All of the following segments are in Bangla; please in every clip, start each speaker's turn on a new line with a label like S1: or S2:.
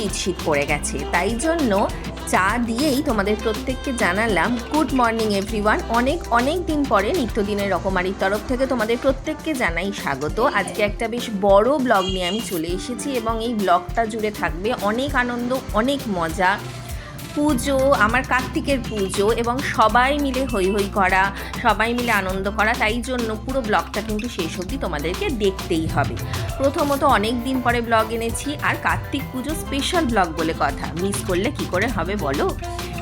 S1: শীত শীত পড়ে গেছে। তাই জন্য চা দিয়েই তোমাদের প্রত্যেককে জানালাম গুড মর্নিং এভরিওয়ান। অনেক অনেক দিন পরে নিত্যদিনের রকমারির তরফ থেকে তোমাদের প্রত্যেককে জানাই স্বাগত। আজকে একটা বেশ বড় ব্লগ নিয়ে আমি চলে এসেছি এবং এই ব্লগটা জুড়ে থাকবে অনেক আনন্দ অনেক মজা পুজো, আমার কার্তিকের পুজো এবং সবাই মিলে হই হই করা, সবাই মিলে আনন্দ করা, তাই জন্য পুরো ব্লগটা কিন্তু শেষ অবধি তোমাদেরকে দেখতেই হবে। প্রথমত অনেক দিন পরে ব্লগ এনেছি, আর কার্তিক পুজো স্পেশাল ব্লগ বলে কথা। মিস করলে কি করে হবে বলো?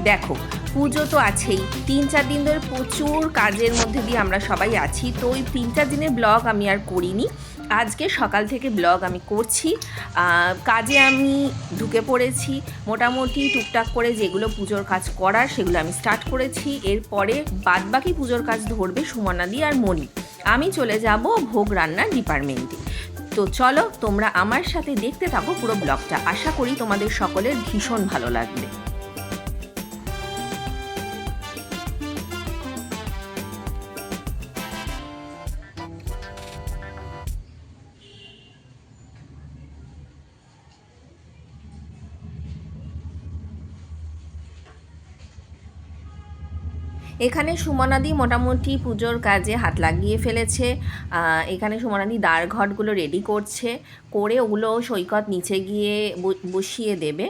S1: দেখো, পুজো তো আছেই। তিন চার দিন ধরে প্রচুর কাজের মধ্যে দিয়ে আমরা সবাই আছি, তো ওই তিন চার দিনের ব্লগ আমি আর করিনি। আজকে সকাল থেকে ব্লগ আমি করছি। কাজে আমি ঢুকে পড়েছি। মোটামুটি টুকটাক করে যেগুলো পুজোর কাজ করার সেগুলো আমি স্টার্ট করেছি। এরপরে বাদবাকি পুজোর কাজ ধরবে সুমনাদি আর মণি। আমি চলে যাব ভোগ রান্নার ডিপার্টমেন্টে তো চলো তোমরা আমার সাথে দেখতে থাকো পুরো ব্লগটা। আশা করি তোমাদের সকলের ভীষণ ভালো লাগবে। এখানে সুমনাদি মোটামুটি পুজোর কাজে হাত লাগিয়ে ফেলেছে। এখানে সুমনাদি ঘটগুলো রেডি করছে। করে ওগুলো সৈকত নিচে গিয়ে বসিয়ে দেবে।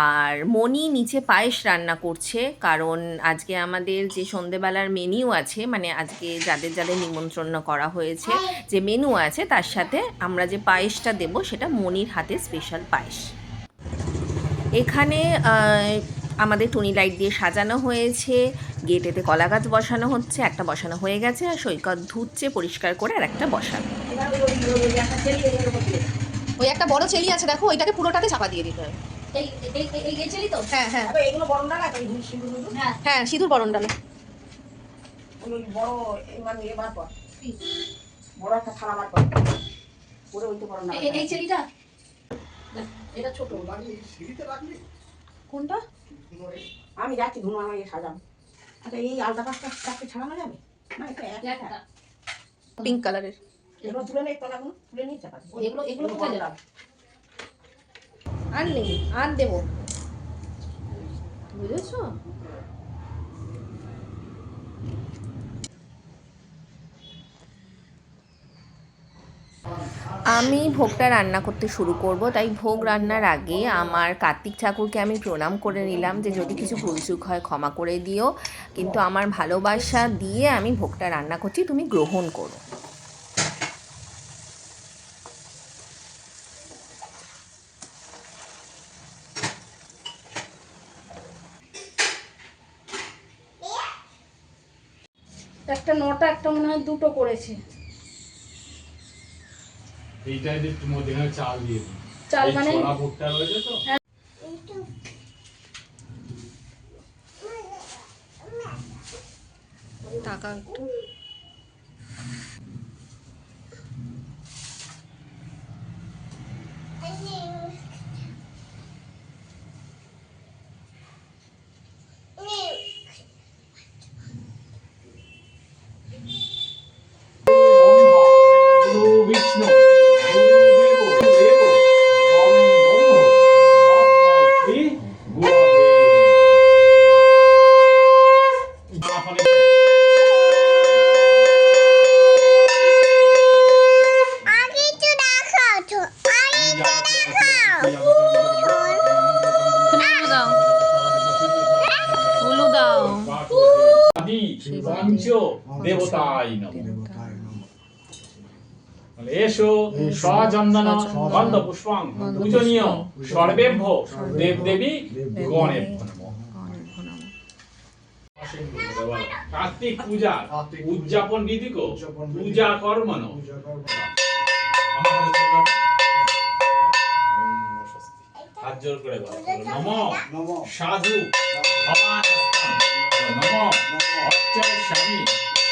S1: আর মণি নিচে পায়েস রান্না করছে। কারণ আজকে আমাদের যে সন্ধেবেলার মেনিউ আছে মানে আজকে যাদের যাদের নিমন্ত্রণ করা হয়েছে, যে মেনু আছে, তার সাথে আমরা যে পায়েসটা দেব, সেটা মণির হাতে স্পেশাল পায়েস। এখানে আমাদের টুনি লাইট দিয়ে সাজানো হয়েছে গেটেতে কলা গাছ বসানো হচ্ছে একটা বসানো হয়ে গেছে আর সৈকত ধুচ্ছে পরিষ্কার করে আর একটা বসানো।
S2: ওই একটা বড় চেলি আছে দেখো ওইটাকে পুরোটাতে চাপা দিয়ে দিতে হ্যাঁ। হ্যাঁ
S3: সিঁদুরগুলো
S4: হ্যাঁ
S2: হ্যাঁ সিঁদুর বরণ ডালে।
S3: বড় এই মানে এবার পর বড় একটা থালা বার কর। পুরো ওইটা বড় না
S4: এই- এই- এই ছেলেটা এটা ছোট
S2: কোনটা?
S3: আমি যাচ্ছি ধুনো আমাকে সাজাবো। আচ্ছা এই আলতা পাঁচটা চারটে ছাড়ানো যাবে? না এটা একটা।
S2: পিঙ্ক কালারের
S3: এগুলো তুলে নেই তলাগুলো তুলে নিয়ে চাপাতি
S4: এগুলো এগুলো কোথায় যাবে?
S2: আর নেই আর দেবো। বুঝেছ?
S1: আমি ভোগটা রান্না করতে শুরু করব। তাই ভোগ রান্নার আগে আমার কার্তিক ঠাকুরকে আমি প্রণাম করে নিলাম যে যদি কিছু ভুলচুক হয় ক্ষমা করে দিও। কিন্তু আমার ভালোবাসা দিয়ে আমি ভোগটা রান্না করছি, তুমি গ্রহণ করো।
S4: একটা নটা, একটা মনে হয় দুটো করেছে।
S5: এইটাই একটু মধ্যে চাল দিয়ে দিই।
S4: চাল মানে?
S5: ছোলা ভুট্টা রয়েছে তো?
S2: টাকা একটু।
S5: আদি পঞ্চ দেবতাই নমঃ বলে, এসো স্বচন্দন গন্ধ পুষ্পং পূজনীয় সর্বেভ্য দেব দেবী গণেভ্য নমঃ কার্তিক পূজা উদযাপন বিধিক পূজা কর্মণ হাত জোর করে বলো নম সাধু ভবান নম অর্চয় স্বামী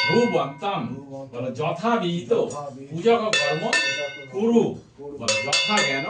S5: ভুবন্তম বলো যথা বিহিত পূজক কর্ম কুরু বলো যথা জ্ঞান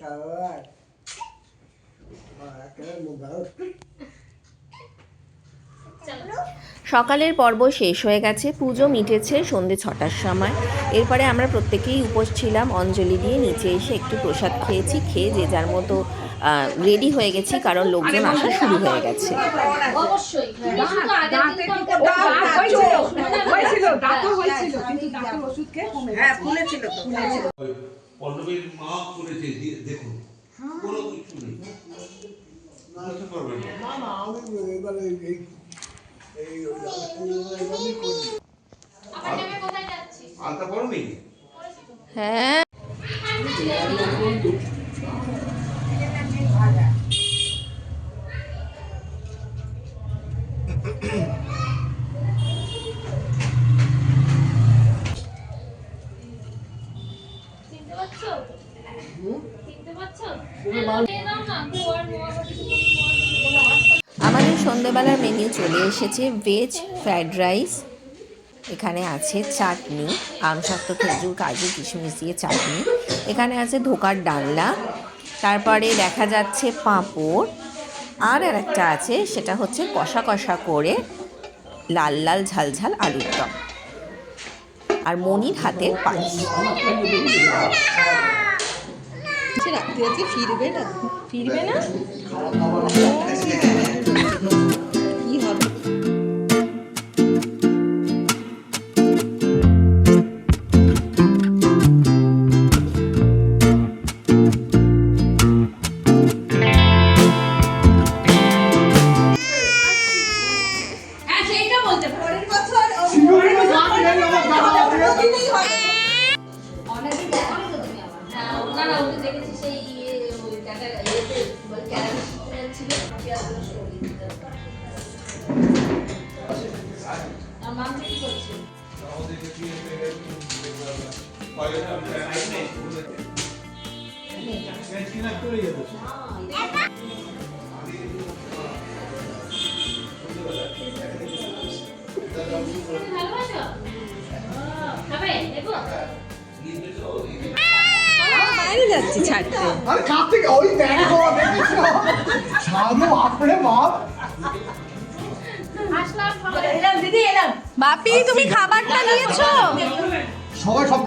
S5: করিয়ামি।
S1: সকালের পর্ব শেষ হয়ে গেছে পুজো মিটেছে সন্ধে ছটার সময়। এরপরে আমরা প্রত্যেকেই উপোস ছিলাম অঞ্জলি দিয়ে নিচে এসে একটু প্রসাদ খেয়েছি খেয়ে যে যার মতো রেডি হয়ে গেছি কারণ লোকজন আসা শুরু হয়ে গেছে।
S4: অবশ্যই।
S6: পল্লবীর মা করেছে দেখুন। কোনো কিছু নেই। বুঝতে পারবেন না। না
S7: আমি হ্যাঁ।
S1: আমাদের সন্ধেবেলার মেনু চলে এসেছে ভেজ ফ্রাইড রাইস এখানে আছে চাটনি আমসত্ব খেজুর কাজু কিশমিশ দিয়ে চাটনি। এখানে আছে ধোকার ডালনা। তারপরে দেখা যাচ্ছে পাঁপড়। আর আর একটা আছে সেটা হচ্ছে কষা কষা করে লাল লাল ঝাল ঝাল আলুর দম। আর মনির হাতের পায়েস।
S2: রাত্রি ফিরবে না?
S1: ফিরবে না?
S2: কি হবে?
S4: বলতে
S7: ভালোবাসো খাবে দেখো
S2: বাইরে যাচ্ছি ছাড়তে
S8: আরে কার থেকে ওই দেখো দেখেছ সাধু আপরে বাপ।
S7: আসলাম সবাই।
S2: বাপি তুমি খাবারটা নিয়েছো?
S8: সবাই সব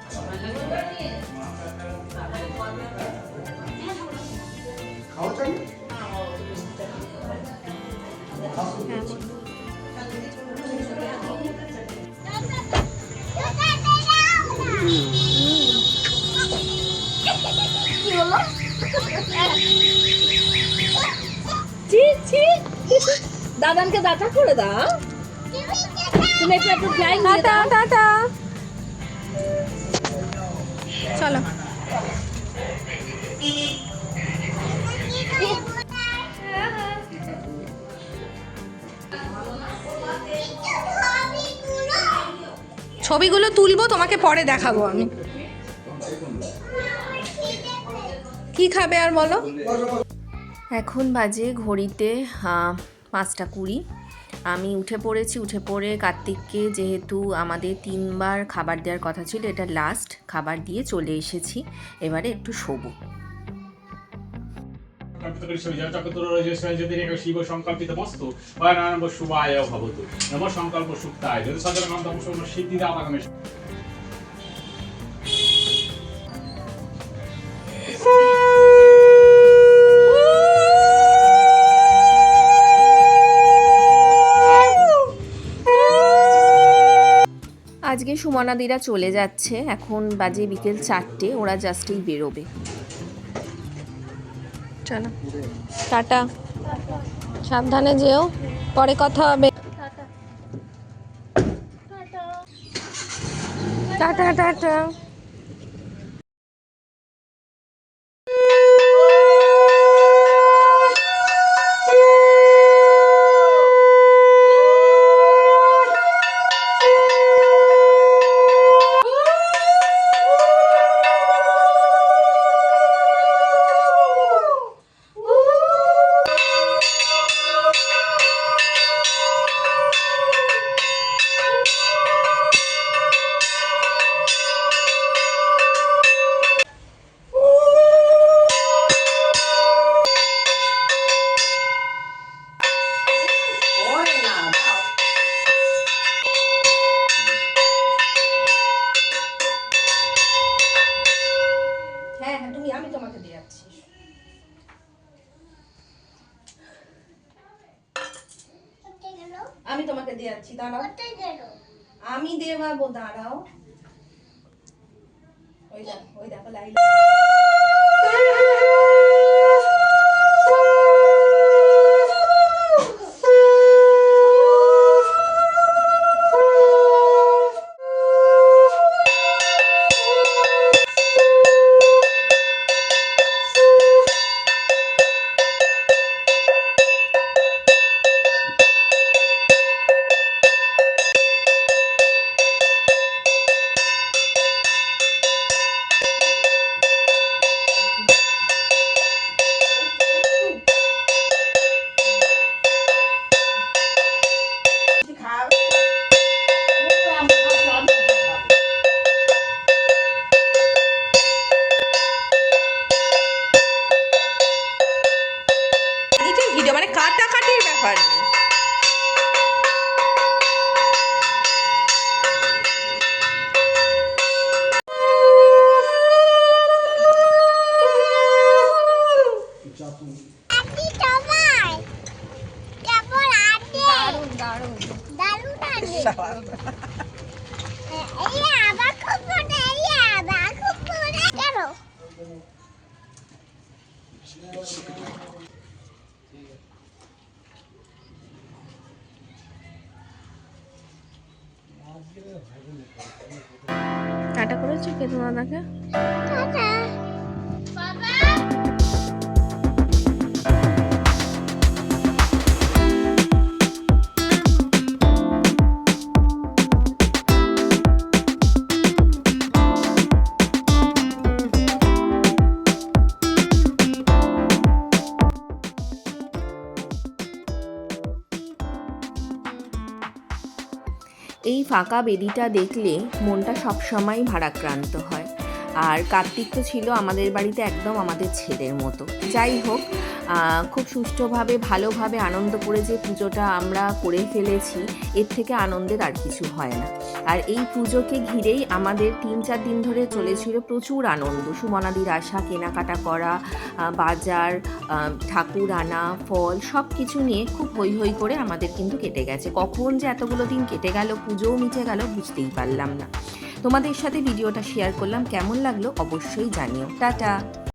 S4: দাদানকে দাটা করে দাও।
S2: টাটা। চলো। ছবিগুলো তুলবো তোমাকে পরে দেখাবো আমি। কি খাবে আর বলো?
S1: এখন বাজে ঘড়িতে আহ, পাঁচটা কুড়ি। আমি উঠে পড়েছি, উঠে পড়ে কার্তিককে যেহেতু আমাদের তিনবার খাবার দেওয়ার কথা ছিল, এটা লাস্ট খাবার দিয়ে চলে এসেছি। এবারে একটু শোবো।
S5: সংকল্পিত বস্তু। সংকল্প যদি সচেতন
S1: আজকে সুমনাদিরা চলে যাচ্ছে। এখন বাজে বিকেল চারটে ওরা জাস্টেই বেরোবে।
S2: চলো। টাটা। সাবধানে যেও। পরে কথা হবে। Ta-ta ta-ta.
S3: করে দিয়ে যাচ্ছি দাঁড়াও। আমি দেবাবো দাঁড়াও। ওই দেখো ওই দেখো লাইট।
S1: টাটা করেছ কেতু দাদাকে এই ফাঁকা বেদিটা দেখলে মনটা সবসময় ভারাক্রান্ত হয়। আর কার্তিক তো ছিল আমাদের বাড়িতে একদম আমাদের ছেলের মতো। যাই হোক খুব সুষ্ঠুভাবে, ভালোভাবে আনন্দ করে যে পুজোটা আমরা করে ফেলেছি, এর থেকে আনন্দের আর কিছু হয় না। আর এই পুজোকে ঘিরেই আমাদের তিন চার দিন ধরে চলেছিল প্রচুর আনন্দ। সুমনাদির আসা, কেনাকাটা করা বাজার ঠাকুর আনা, ফল সব কিছু নিয়ে খুব হই হই করে আমাদের কিন্তু কেটে গেছে। কখন যে এতগুলো দিন কেটে গেল, পুজোও মিটে গেল, বুঝতেই পারলাম না। তোমাদের সাথে ভিডিওটা শেয়ার করলাম। কেমন লাগল অবশ্যই জানিও। টাটা!